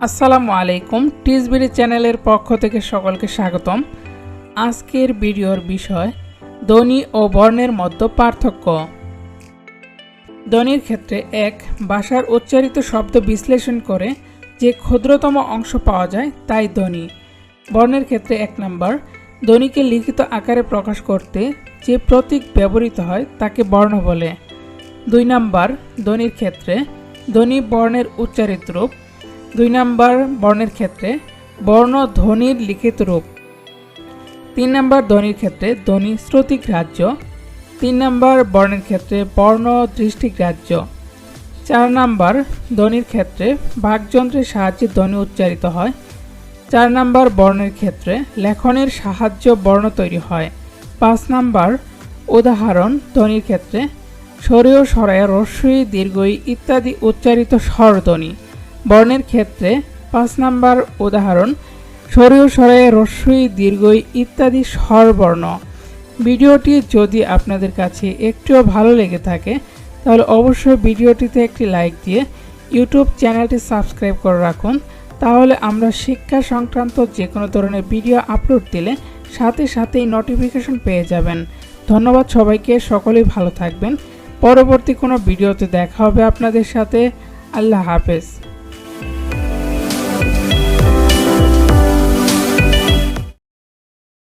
আসসালামু আলাইকুম টিজবিডি চ্যানেলের পক্ষ থেকে সকলকে স্বাগতম। আজকের ভিডিওর বিষয় ধ্বনি ও বর্ণের মধ্যে পার্থক্য। ধ্বনির ক্ষেত্রে এক, ভাষার উচ্চারিত শব্দ বিশ্লেষণ করে যে ক্ষুদ্রতম অংশ পাওয়া যায় তাই ধ্বনি বর্ণের ক্ষেত্রে এক নম্বর ধ্বনিকে লিখিত আকারে প্রকাশ করতে যে প্রতীক ব্যবহৃত হয় তাকে বর্ণ বলে। দুই নাম্বার ধ্বনির ক্ষেত্রে ধ্বনি বর্ণের উচ্চারিত রূপ দুই নাম্বার বর্ণের ক্ষেত্রে বর্ণ ধ্বনির লিখিত রূপ। তিন নাম্বার ধ্বনির ক্ষেত্রে ধ্বনি শ্রুতিগ্রাহ্য তিন নাম্বার বর্ণের ক্ষেত্রে বর্ণ দৃষ্টিগ্রাহ্য চার নাম্বার ধ্বনির ক্ষেত্রে বাকযন্ত্রের সাহায্যে ধ্বনি উচ্চারিত হয়। চার নাম্বার বর্ণের ক্ষেত্রে লেখনের সাহায্য বর্ণ তৈরি হয়। পাঁচ নাম্বার উদাহরণ ধ্বনির ক্ষেত্রে সরেও সরায় রস্যই দীর্ঘই ইত্যাদি উচ্চারিত স্বরধ্বনি বর্ণের ক্ষেত্রে পাঁচ নাম্বার উদাহরণ সরায় রস্যই দীর্ঘই ইত্যাদি স্বরবর্ণ। ভিডিওটি যদি আপনাদের কাছে একটুও ভালো লেগে থাকে, তাহলে অবশ্যই ভিডিওটিতে একটি লাইক দিয়ে ইউটিউব চ্যানেলটি সাবস্ক্রাইব করে রাখুন। তাহলে আমরা শিক্ষা সংক্রান্ত যে কোনো ধরনের ভিডিও আপলোড দিলে সাথে সাথেই নোটিফিকেশন পেয়ে যাবেন। ধন্যবাদ সবাইকে, সকলেই ভালো থাকবেন। পরবর্তী কোনো ভিডিওতে দেখা হবে আপনাদের সাথে। আল্লাহ হাফেজ।